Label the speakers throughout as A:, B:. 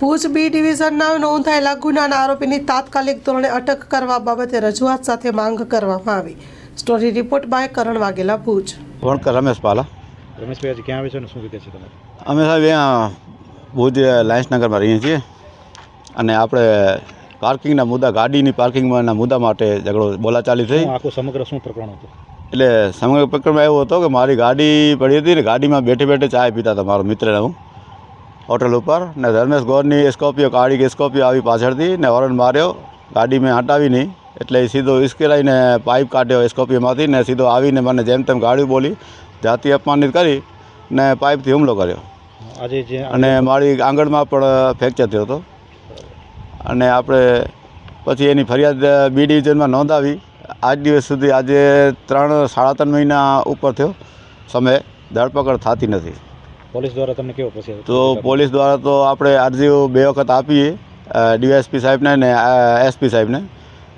A: ભુજ બી ડિવિઝનના નોંધાયેલા ગુનાના આરોપીની તાત્કાલિક ધોરણે અટક કરવા બાબતે રજૂઆત સાથે માંગ કરવામાં આવી. Story report by Karan Vaghela Bhuj.
B: Vankar Ramesh Pala.
C: Rameshbhai આજે ક્યાં આવે છે અને શું રીતે છે તમે
B: અમે સાહેબ અહીંયા ભુજ લાયન્સનગરમાં રહીએ છીએ અને આપણે પાર્કિંગના મુદ્દા ગાડીની પાર્કિંગના મુદ્દા માટે ઝઘડો બોલાચાલી થઈ.
C: આખું સમગ્ર શું પ્રકરણ હતું?
B: એટલે સમગ્ર પ્રકરણમાં એવું હતો કે મારી ગાડી પડી હતી ને ગાડીમાં બેઠે બેઠે ચા પીતા હતા મારો મિત્રને હું. હોટલ ઉપર ને ધર્મેશ ગોરની સ્કોર્પિયો કાળી સ્કોર્પિયો આવી પાછળથી ને વરણ માર્યો. ગાડી મેં હટાવી નહીં એટલે એ સીધો ઇસ્કેલાઈને પાઇપ કાઢ્યો સ્કોર્પિયોમાંથી ને સીધો આવીને મને જેમ તેમ ગાડી બોલી જાતિ અપમાનિત કરી ને પાઇપથી હુમલો કર્યો.
C: આજે જે
B: અને મારી આંગણમાં પણ ફ્રેક્ચર થયો હતો. અને આપણે પછી એની ફરિયાદ બી ડિવિઝનમાં નોંધાવી. આજ દિવસ સુધી આજે ત્રણ સાડા ત્રણ મહિના ઉપર થયો. સમય ધરપકડ થતી નથી.
C: પોલીસ દ્વારા તમને કેવો પછી
B: તો પોલીસ દ્વારા તો આપણે અરજીઓ બે વખત આપીએ ડીએસપી સાહેબને ને એસપી સાહેબને.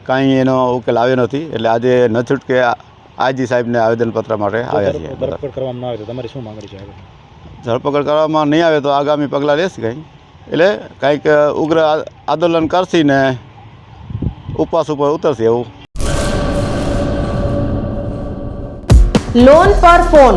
B: કાંઈ એનો ઉકેલ આવ્યો નથી એટલે આજે ન છૂટકે આઈજી સાહેબને આવેદનપત્ર માટે આવ્યા છીએ
C: ધરપકડ કરવામાં આવે તો તમારી શું માંગણી છે
B: ધરપકડ કરવામાં નહીં આવે તો આગામી પગલાં લેશે કંઈ. એટલે કંઈક ઉગ્ર આંદોલન કરશે ને ઉપવાસ ઉપર ઉતરશે એવું.
D: લોન પર ફોન